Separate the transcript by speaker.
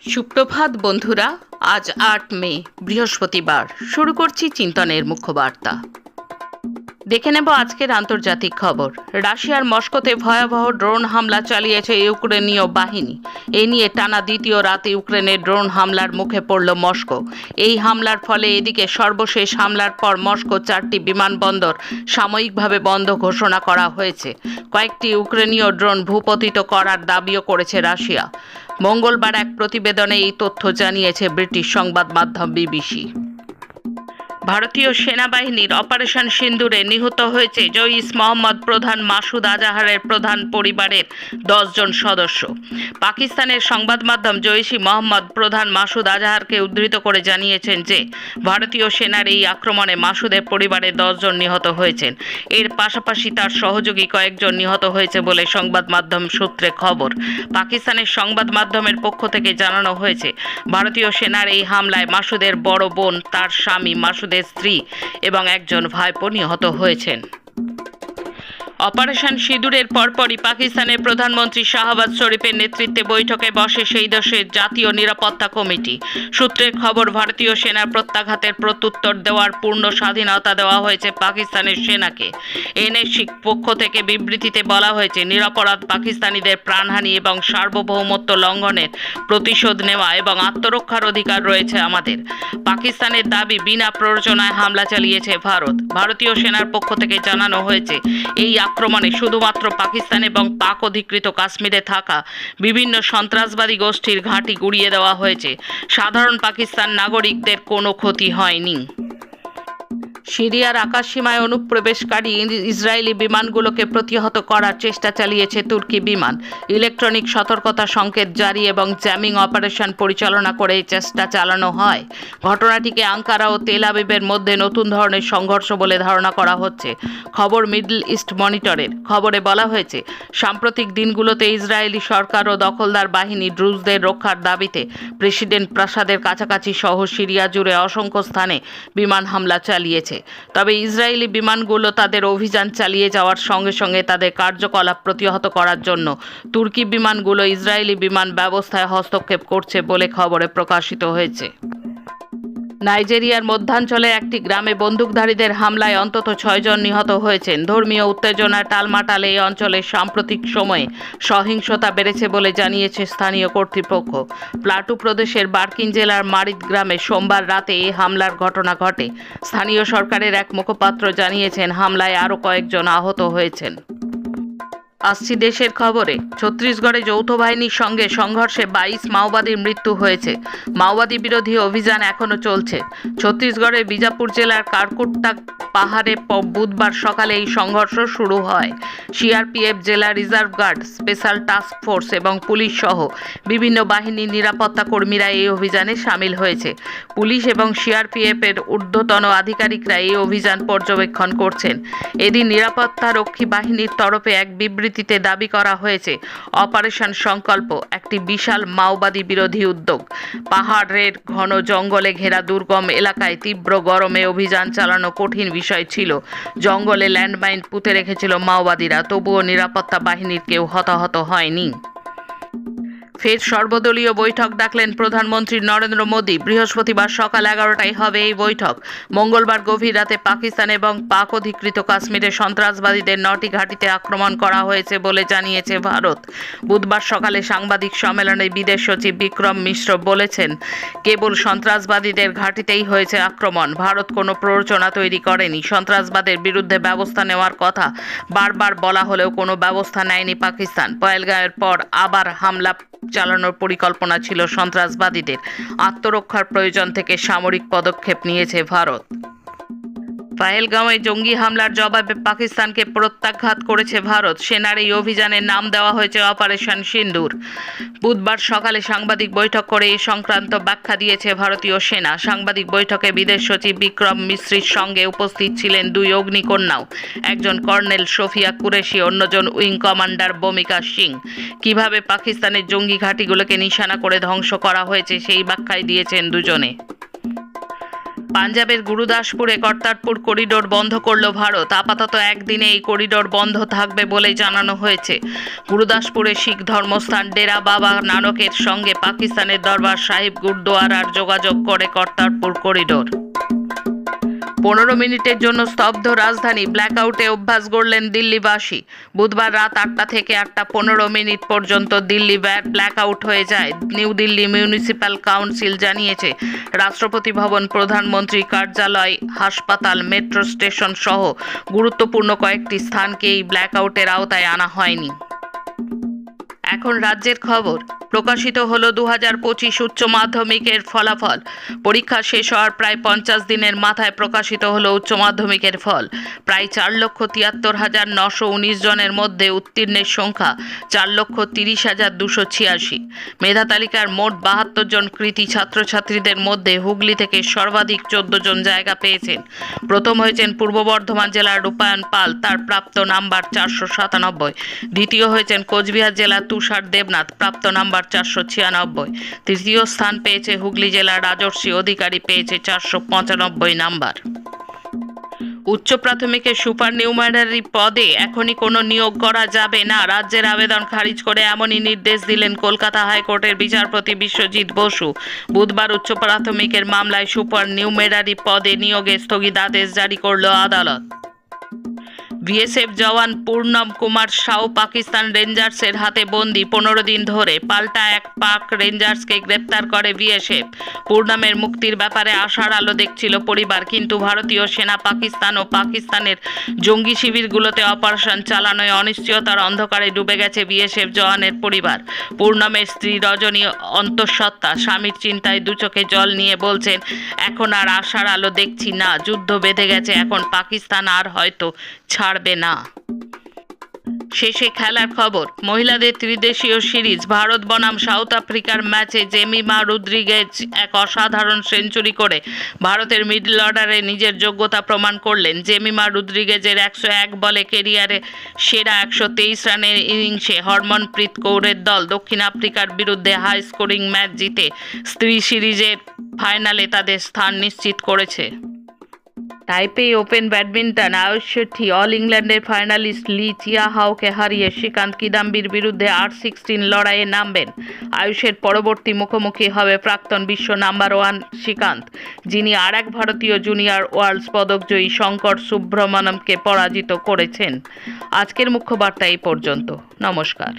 Speaker 1: সুপ্রভাত বন্ধুরা আজ আট মে বৃহস্পতিবার। শুরু করছি চিন্তনের মুখ্য বার্তা। দেখে নেব আজকের আন্তর্জাতিক খবর। রাশিয়ার মস্কোতে ভয়াবহ ড্রোন হামলা চালিয়েছে ইউক্রেনীয় বাহিনী। এ নিয়ে টানা দ্বিতীয় রাতে ইউক্রেনের ড্রোন হামলার মুখে পড়ল মস্কো। এই হামলার ফলে এদিকে সর্বশেষ হামলার পর মস্কো চারটি বিমানবন্দর সাময়িকভাবে বন্ধ ঘোষণা করা হয়েছে। কয়েকটি ইউক্রেনীয় ড্রোন ভূপতিত করার দাবিও করেছে রাশিয়া। মঙ্গলবার এক প্রতিবেদনে এই তথ্য জানিয়েছে ব্রিটিশ সংবাদ মাধ্যম বিবিসি। ভারতীয় সেনাবাহিনীর অপারেশন সিন্দুরে নিহত হয়েছে জইস মোহাম্মদ প্রধান মাসুদ আজাহারের প্রধান পরিবারের দশজন সদস্য। পাকিস্তানের সংবাদ মাধ্যম জৈশি মোহাম্মদ প্রধান মাসুদ আজাহারকে উদ্ধৃত করে জানিয়েছেন যে, ভারতীয় সেনার এই আক্রমণে মাসুদের পরিবারের দশজন নিহত হয়েছেন। এর পাশাপাশি তার সহযোগী কয়েকজন নিহত হয়েছে বলে সংবাদ মাধ্যম সূত্রে খবর। পাকিস্তানের সংবাদ মাধ্যমের পক্ষ থেকে জানানো হয়েছে, ভারতীয় সেনার এই হামলায় মাসুদের বড় বোন, তার স্বামী মাসুদের স্ত্রী এবং একজন ভাইপো নিহত হয়েছেন। অপারেশন সিঁদুরের পরপরই পাকিস্তানের প্রধানমন্ত্রী শাহবাজ শরীফের নেতৃত্বে বৈঠকে বসে সেই দেশের জাতীয় নিরাপত্তা কমিটি। সূত্রের খবর, ভারতীয় সেনার প্রত্যাঘাতের প্রত্যুত্তর দেওয়ার পূর্ণ স্বাধীনতা দেওয়া হয়েছে পাকিস্তানের সেনাকে। এনএসিক পক্ষ থেকে বিবৃতিতে বলা হয়েছে, নিরাপরাধ পাকিস্তানিদের প্রাণহানি এবং সার্বভৌমত্ব লঙ্ঘনের প্রতিশোধ নেওয়া এবং আত্মরক্ষার অধিকার রয়েছে আমাদের। পাকিস্তানের দাবি, বিনা প্ররোচনায় হামলা চালিয়েছে ভারত। ভারতীয় সেনার পক্ষ থেকে জানানো হয়েছে, এই আক্রমণে শুধুমাত্র পাকিস্তান এবং পাক অধিকৃত কাশ্মীরে থাকা বিভিন্ন সন্ত্রাসবাদী গোষ্ঠীর ঘাঁটি গুড়িয়ে দেওয়া হয়েছে। সাধারণ পাকিস্তান নাগরিকদের কোনো ক্ষতি হয়নি। সিরিয়ার আকাশসীমায় অনুপ্রবেশকারী ইসরায়েলি বিমানগুলোকে প্রতিহত করার চেষ্টা চালিয়েছে তুর্কি বিমান। ইলেকট্রনিক সতর্কতা সংকেত জারি এবং জ্যামিং অপারেশন পরিচালনা করে এই চেষ্টা চালানো হয়। ঘটনাটিকে আঙ্কারা ও তেল আবিবের মধ্যে নতুন ধরনের সংঘর্ষ বলে ধারণা করা হচ্ছে। খবর মিডল ইস্ট মনিটরের। খবরে বলা হয়েছে, সাম্প্রতিক দিনগুলোতে ইসরায়েলি সরকার ও দখলদার বাহিনী ড্রুজদের রক্ষার দাবিতে প্রেসিডেন্ট প্রাসাদের কাছাকাছি সহ সিরিয়া জুড়ে অসংখ্য স্থানে বিমান হামলা চালিয়েছে। তবে ইসরায়েলি বিমানগুলো তাদের অভিযান চালিয়ে যাওয়ার সঙ্গে সঙ্গে তাদের কার্যকলাপ প্রতিহত করার জন্য তুর্কি বিমানগুলো ইসরায়েলি বিমান ব্যবস্থায় হস্তক্ষেপ করছে বলে খবরে প্রকাশিত হয়েছে। নাইজেরিয়ার মধ্যাঞ্চলে একটি গ্রামে বন্দুকধারীদের হামলায় অন্তত ছয়জন নিহত হয়েছেন। ধর্মীয় উত্তেজনার টালমাটালে এই অঞ্চলে সাম্প্রতিক সময়ে সহিংসতা বেড়েছে বলে জানিয়েছে স্থানীয় কর্তৃপক্ষ। প্লাটু প্রদেশের বার্কিন জেলার মারিদ গ্রামে সোমবার রাতে এই হামলার ঘটনা ঘটে। স্থানীয় সরকারের এক মুখপাত্র জানিয়েছেন, হামলায় আরও কয়েকজন আহত হয়েছেন। আসছি দেশের খবরে। ছত্তিশগড়ে যৌথ বাহিনীর সঙ্গে সংঘর্ষে বাইশ মাওবাদীর মৃত্যু হয়েছে। মাওবাদী বিরোধী অভিযান এখনও চলছে। ছত্তিশগড়ের বিজাপুর জেলার কারকুট্টা পাহাড়ে বুধবার সকালে এই সংঘর্ষ শুরু হয়। সিআরপিএফ জেলা reserve guard, special task force এবং পুলিশ সহ বিভিন্ন বাহিনীর নিরাপত্তা কর্মীরা এই অভিযানে সামিল হয়েছে। পুলিশ এবং সিআরপিএফ এর ঊর্ধ্বতন আধিকারিকরা এই অভিযান পর্যবেক্ষণ করছেন। এদিন নিরাপত্তা রক্ষী বাহিনীর তরফে এক বিবৃতিতে দাবি করা হয়েছে, অপারেশন সংকল্প একটি বিশাল মাওবাদী বিরোধী উদ্যোগ। পাহাড়ের ঘন জঙ্গলে ঘেরা দুর্গম এলাকায় তীব্র গরমে অভিযান চালানো কঠিন বিষয় ছিল। জঙ্গলে ল্যান্ডমাইন পুঁতে রেখেছিল মাওবাদীরা, তবুও নিরাপত্তা বাহিনীর কেউ হতাহত হয়নি। ফের সর্বদলীয় বৈঠক ডাকলেন প্রধানমন্ত্রী নরেন্দ্র মোদী। বৃহস্পতিবার সকাল এগারোটায় হবে এই বৈঠক। মঙ্গলবার গভীর রাতে পাকিস্তান এবং পাক অধিকৃত কাশ্মীরে সন্ত্রাসবাদীদের নটি ঘাঁটিতে আক্রমণ করা হয়েছে বলে জানিয়েছে ভারত। বুধবার সকালে সাংবাদিক সম্মেলনে বিদেশ সচিব বিক্রম মিশ্র বলেছেন, কেবল সন্ত্রাসবাদীদের ঘাঁটিতেই হয়েছে আক্রমণ। ভারত কোনো প্ররোচনা তৈরি করেনি। সন্ত্রাসবাদের বিরুদ্ধে ব্যবস্থা নেওয়ার কথা বারবার বলা হলেও কোনো ব্যবস্থা নেয়নি পাকিস্তান। পয়েলগাঁয়ের পর আবার হামলা চালানোর পরিকল্পনা ছিল সন্ত্রাসবাদীদের। আত্মরক্ষার প্রয়োজন থেকে সামরিক পদক্ষেপ নিয়েছে ভারত। পাহেলগাঁওয়ে জঙ্গি হামলার জবাবে পাকিস্তানকে প্রত্যাঘাত করেছে ভারত। সেনার এই অভিযানের নাম দেওয়া হয়েছে অপারেশন সিন্দুর। বুধবার সকালে সাংবাদিক বৈঠক করে এ সংক্রান্ত ব্যাখ্যা দিয়েছে ভারতীয় সেনা। সাংবাদিক বৈঠকে বিদেশ সচিব বিক্রম মিশ্রির সঙ্গে উপস্থিত ছিলেন দুই অগ্নিকন্যাও। একজন কর্নেল সোফিয়া কুরেশি, অন্যজন উইং কমান্ডার বমিকা সিং। কীভাবে পাকিস্তানের জঙ্গি ঘাঁটিগুলোকে নিশানা করে ধ্বংস করা হয়েছে সেই ব্যাখ্যায় দিয়েছেন দুজনে। পাঞ্জাবের গুরুদাসপুরে কর্তারপুর করিডোর বন্ধ করল ভারত। আপাতত একদিনে এই করিডোর বন্ধ থাকবে বলে জানানো হয়েছে। গুরুদাসপুরে শিখ ধর্মস্থান ডেরা বাবা নানকের সঙ্গে পাকিস্তানের দরবার সাহিব গুরুদোয়ারার যোগাযোগ করে কর্তারপুর করিডোর। পনেরো মিনিটের জন্য স্তব্ধ রাজধানী ব্ল্যাকআউটে অভ্যাস গড়লেন দিল্লিবাসী। বুধবার রাত আটটা থেকে আটটা পনেরো মিনিট পর্যন্ত দিল্লি ব্ল্যাকআউট হয়ে যায়, নিউ দিল্লি মিউনিসিপ্যাল কাউন্সিল জানিয়েছে। রাষ্ট্রপতি ভবন, প্রধানমন্ত্রী কার্যালয়, হাসপাতাল, মেট্রো স্টেশন সহ গুরুত্বপূর্ণ কয়েকটি স্থানকে এই ব্ল্যাকআউটের আওতায় আনা হয়নি। এখন রাজ্যের খবর। প্রকাশিত হলো দু হাজার পঁচিশ উচ্চ মাধ্যমিকের ফলাফল। পরীক্ষা শেষ হওয়ার প্রায় পঞ্চাশ দিনের মাথায় প্রকাশিত হলো উচ্চ মাধ্যমিকের ফল। প্রায় চার লক্ষ তিয়াত্তর হাজার নশো উনিশ জনের মধ্যে উত্তীর্ণের সংখ্যা চার লক্ষ তিরিশ হাজার দুশো ছিয়াশি। মেধা তালিকার মোট বাহাত্তর জন কৃতি ছাত্রছাত্রীদের মধ্যে হুগলি থেকে সর্বাধিক চোদ্দ জন জায়গা পেয়েছেন। প্রথম হয়েছেন পূর্ব বর্ধমান জেলার রূপায়ণ পাল, তার প্রাপ্ত নাম্বার চারশো সাতানব্বই। দ্বিতীয় হয়েছেন কোচবিহার জেলার তুষার দেবনাথ, প্রাপ্ত নাম্বার চারশো ছিয়ানব্বই। তৃতীয় স্থান পেয়েছে হুগলি জেলার রাজর্ষি, অধিকারী পেয়েছে চারশো পঁচানব্বই নাম্বার। উচ্চ প্রাথমিকের সুপার নিউমারি পদে এখনই কোনো নিয়োগ করা যাবে না। রাজ্যের আবেদন খারিজ করে এমনই নির্দেশ দিলেন কলকাতা হাইকোর্টের বিচারপতি বিশ্বজিৎ বসু। বুধবার উচ্চ প্রাথমিকের মামলায় সুপার নিউমেরারি পদে নিয়োগে স্থগিতাদেশ জারি করল আদালত। বিএসএফ জওয়ান পূর্ণম কুমার সাউ পাকিস্তান রেঞ্জার্সের হাতে বন্দি পনেরো দিন ধরে। পাল্টা এক পাক রেঞ্জার্সকে গ্রেপ্তার করে বিএসএফ। পূর্ণমের মুক্তির ব্যাপারে আশার আলো দেখছিল পরিবার, কিন্তু ভারতীয় সেনা পাকিস্তান ও পাকিস্তানের জঙ্গি শিবিরগুলোতে অপারেশন চালানোয় অনিশ্চয়তার অন্ধকারে ডুবে গেছে বিএসএফ জওয়ানের পরিবার। পূর্ণমের স্ত্রী রজনী অন্তঃসত্ত্বা স্বামীর চিন্তায় দু চোখে জল নিয়ে বলছেন, এখন আর আশার আলো দেখছি না, যুদ্ধ বেঁধে গেছে, এখন পাকিস্তান আর হয়তো ছাড়বে না। শেষে খেলার খবর, মহিলাদের ত্রিদেশীয় সিরিজ, ভারত বনাম সাউথ আফ্রিকার ম্যাচে জেমিমা রুদ্রিগেজ এক অসাধারণ সেঞ্চুরি করে ভারতের মিডল অর্ডারে নিজের যোগ্যতা প্রমাণ করলেন। জেমিমা রুদ্রিগেজের একশো এক বলে কেরিয়ারে সেরা একশো তেইশ রানের ইনিংসে হরমনপ্রীত কৌরের দল দক্ষিণ আফ্রিকার বিরুদ্ধে হাই স্কোরিং ম্যাচ জিতে স্ত্রী সিরিজের ফাইনালে তাদের স্থান নিশ্চিত করেছে। Taipei Open badminton Ayush all ইংল্যান্ডের ফাইনালিস্ট লি চিয়া হাওকে হারিয়ে শ্রীকান্ত কিদাম্বির বিরুদ্ধে আর সিক্সটিন লড়াইয়ে নামবেন। আয়ুষের পরবর্তী মুখোমুখি হবে প্রাক্তন বিশ্ব নাম্বার ওয়ান শ্রীকান্ত, যিনি আর এক ভারতীয় জুনিয়র ওয়ার্ল্ডস পদকজয়ী শঙ্কর সুব্রমণমকে পরাজিত করেছেন। আজকের মুখ্য বার্তা এই পর্যন্ত। নমস্কার।